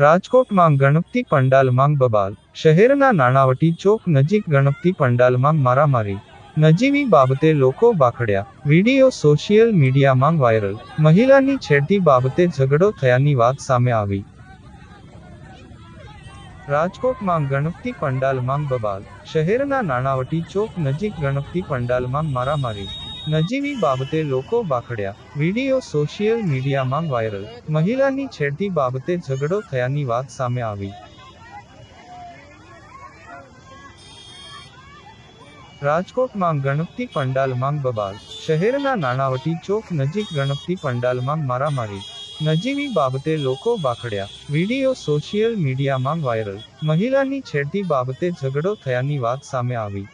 રાજકોટમાં ગણપતિ પંડાલ માંગ બબાલ. શહેરના નાણાવટી ચોક નજીક ગણપતિ પંડાલ માંગ મારામારી. નજીવી બાબતે લોકો બાખડ્યા. વીડિયો સોશિયલ મીડિયામાં વાયરલ. મહિલાની છેડતી બાબતે ઝઘડો થયાની વાત સામે આવી. રાજકોટમાં ગણપતિ પંડાલ માંગ બબાલ. શહેરના નાણાવટી ચોક નજીક ગણપતિ પંડાલ માંગ મારામારી. નજીવી બાબતે લોકો બાખડ્યા. વીડિયો સોશિયલ મીડિયામાં વાયરલ. મહિલાની છેડતી બાબતે ઝઘડો થયાની વાત સામે આવી. રાજકોટમાં ગણપતિ પંડાલમાં બબાલ. શહેરના નાણાવટી ચોક નજીક ગણપતિ પંડાલમાં મારામારી. નજીવી બાબતે લોકો બાખડ્યા. વીડિયો સોશિયલ મીડિયામાં વાયરલ. મહિલાની છેડતી બાબતે ઝઘડો થયાની વાત સામે આવી.